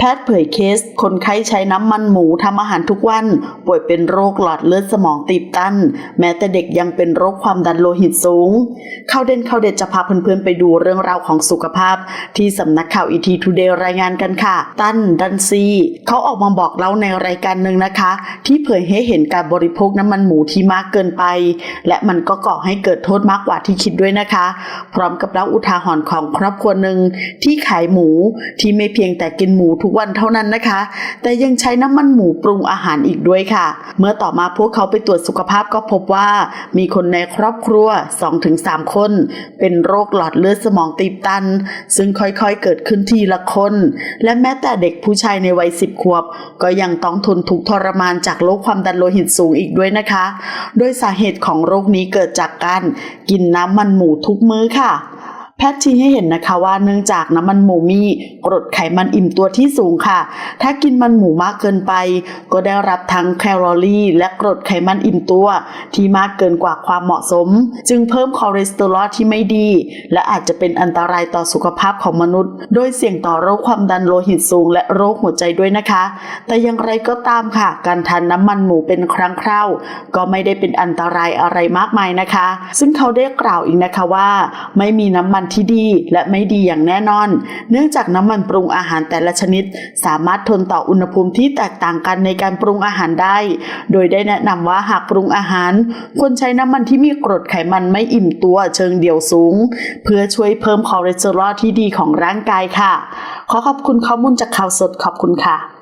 แพทย์เผยเคส คนไข้ใช้น้ำมันหมูทำอาหารทุกวัน ป่วยเป็นโรคหลอดเลือดสมองตีบตัน แม้แต่เด็กยังเป็นโรคความดันโลหิตสูง เข้าเด่นเข้าเด็ดจะพาเพื่อนๆไปดูเรื่องราวของสุขภาพ ที่สำนักข่าวอีทีทูเดย์รายงานกันค่ะ ตั้นดันซีเขาออกมาบอกเล่าในรายการหนึ่งนะคะ ที่เผยให้เห็นการบริโภคน้ำมันหมูที่มากเกินไป และมันก็ก่อให้เกิดโทษมากกว่าที่คิดด้วยนะคะ พร้อมกับเล่าอุทาหรณ์ของครอบครัวหนึ่งที่ขายหมูที่ไม่เพียงแต่กินหมูทุกวันเท่านั้นนะคะ แต่ยังใช้น้ำมันหมูปรุงอาหารอีกด้วยค่ะ เมื่อต่อมาพวกเขาไปตรวจสุขภาพก็พบว่ามีคนในครอบครัว 2-3 คน เป็นโรคหลอดเลือดสมองตีบตัน ซึ่งค่อยๆเกิดขึ้นทีละคน และแม้แต่เด็กผู้ชายในวัย 10 ขวบ ก็ยังต้องทนทุกข์ทรมานจากโรคความดันโลหิตสูงอีกด้วยนะคะ โดยสาเหตุของโรคนี้เกิดจากการกินน้ำมันหมูทุกมื้อค่ะ แพทย์ชี้ให้เห็นนะคะว่าเนื่องจากน้ำมันหมูมีกรดไขมันอิ่มตัวที่สูงค่ะ ถ้ากินมันหมูมากเกินไป ก็ได้รับทั้งแคลอรี่ และกรดไขมันอิ่มตัว ที่มากเกินกว่าความเหมาะสม จึงเพิ่มคอเลสเตอรอลที่ไม่ดี และอาจจะเป็นอันตรายต่อสุขภาพของมนุษย์ โดยเสี่ยงต่อโรคความดันโลหิตสูง และโรคหัวใจด้วยนะคะ แต่อย่างไรก็ตามค่ะ การทานน้ำมันหมูเป็นครั้งคราวก็ไม่ได้เป็นอันตรายอะไรมากมายนะคะ ซึ่งเขาได้กล่าวอีกนะคะว่า ไม่มีน้ำมันที่ดีและไม่ดีอย่างแน่นอน เนื่องจากน้ำมันปรุงอาหารแต่ละชนิด สามารถทนต่ออุณหภูมิที่แตกต่างกันในการปรุงอาหารได้ โดยได้แนะนำว่าหากปรุงอาหาร ควรใช้น้ำมันที่มีกรดไขมันไม่อิ่มตัวเชิงเดี่ยวสูง เพื่อช่วยเพิ่มคอเลสเตอรอลที่ดีของร่างกายค่ะ ขอขอบคุณข้อมูลจากข่าวสดขอบคุณค่ะ